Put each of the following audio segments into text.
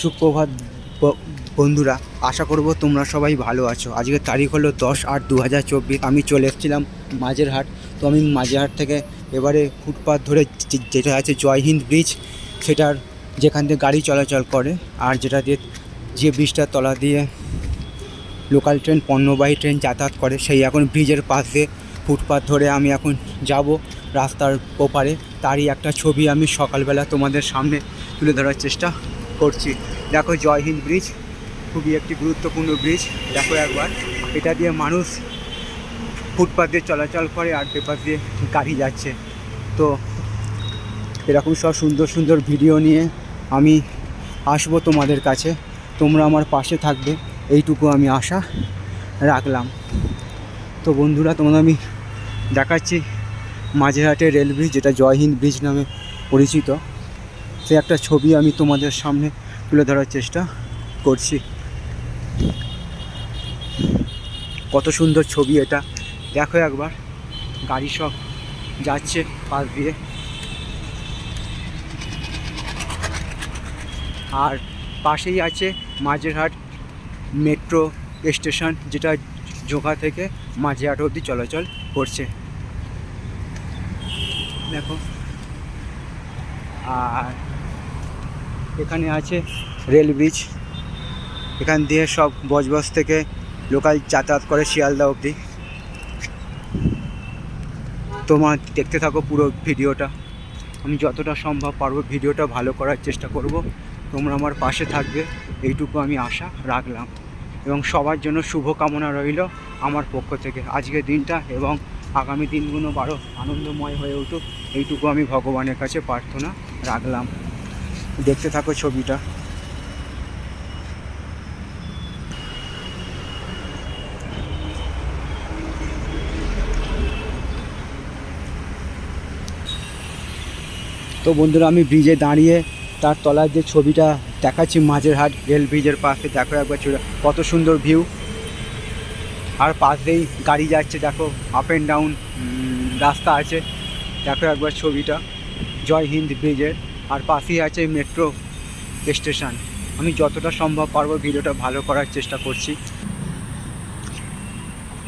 সুপ্রভাত বন্ধুরা, আশা করব তোমরা সবাই ভালো আছো। আজকের তারিখ হলো দশ আট দু হাজার চব্বিশ। আমি চলে এসেছিলাম মাঝেরহাট। তো আমি মাঝেরহাট থেকে এবারে ফুটপাথ ধরে যেটা আছে জয়হিন্দ ব্রিজ, সেটার যেখান দিয়ে গাড়ি চলাচল করে আর যেটা দিয়ে যে ব্রিজটার তলা দিয়ে লোকাল ট্রেন, পণ্যবাহী ট্রেন যাতায়াত করে, সেই এখন ব্রিজের পাশে ফুটপাথ ধরে আমি এখন যাব রাস্তার ওপারে। তারই একটা ছবি আমি সকালবেলা তোমাদের সামনে তুলে ধরার চেষ্টা করছি। দেখো জয় হিন্দ ব্রিজ, খুবই একটি গুরুত্বপূর্ণ ব্রিজ। দেখো একবার, এটা দিয়ে মানুষ ফুটপাথ দিয়ে চলাচল করে আর পেপার দিয়ে গাড়ি যাচ্ছে। তো এরকম সব সুন্দর সুন্দর ভিডিও নিয়ে আমি আসব তোমাদের কাছে। তোমরা আমার পাশে থাকবে, এইটুকু আমি আশা রাখলাম। তো বন্ধুরা, তোমাদের আমি দেখাচ্ছি মাঝেরহাটের রেল ব্রিজ, যেটা জয় হিন্দ ব্রিজ নামে পরিচিত। সে একটা ছবি আমি তোমাদের সামনে তুলে ধরার চেষ্টা করছি। কত সুন্দর ছবি এটা। দেখো একবার, গাড়ি সব যাচ্ছে পাশ দিয়ে। আর পাশেই আছে মাঝেরহাট মেট্রো স্টেশন, যেটা জোঘা থেকে মাঝেরহাট অবধি চলাচল করছে। দেখো। আর এখানে আছে রেল ব্রিজ। এখান দিয়ে সব বজবজ থেকে লোকাল যাতায়াত করে শিয়ালদা অবধি। তোমার দেখতে থাকো পুরো ভিডিওটা। আমি যতটা সম্ভব পারব ভিডিওটা ভালো করার চেষ্টা করব। তোমরা আমার পাশে থাকবে, এইটুকু আমি আশা রাখলাম। এবং সবার জন্য শুভ কামনা রইল আমার পক্ষ থেকে। আজকের দিনটা এবং আগামী দিনগুলো বারো আনন্দময় হয়ে উঠুক, এইটুকু আমি ভগবানের কাছে প্রার্থনা। রাখলাম। দেখতে থাকো ছবিটা। তো বন্ধুরা, আমি ব্রিজে দাঁড়িয়ে তার তলার যে ছবিটা দেখাচ্ছি মাঝেরহাট রেল ব্রিজের পাশে, দেখো একবার ছবিটা কত সুন্দর ভিউ আর পাশেই গাড়ি যাচ্ছে, দেখো আপ অ্যান্ড ডাউন রাস্তা আছে। দেখো একবার ছবিটা। জয় হিন্দ ব্রিজের আর পাশেই আছে মেট্রো স্টেশন। আমি যতটা সম্ভব পারব ভিডিওটা ভালো করার চেষ্টা করছি।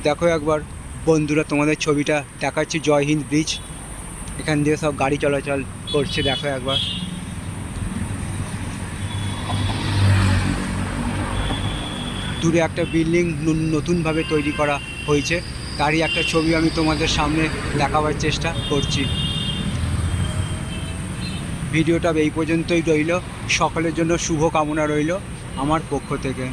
দেখো একবার বন্ধুরা, তোমাদের ছবিটা দেখাচ্ছি, জয় হিন্দ ব্রিজ। এখান দিয়ে সব গাড়ি চলাচল করছে, দেখো একবার। দূরে একটা বিল্ডিং নতুনভাবে তৈরি করা হয়েছে। তারই একটা ছবি আমি তোমাদের সামনে দেখাবার চেষ্টা করছি। ভিডিওটা এই পর্যন্তই রইল। সকলের জন্য শুভ কামনা রইল আমার পক্ষ থেকে।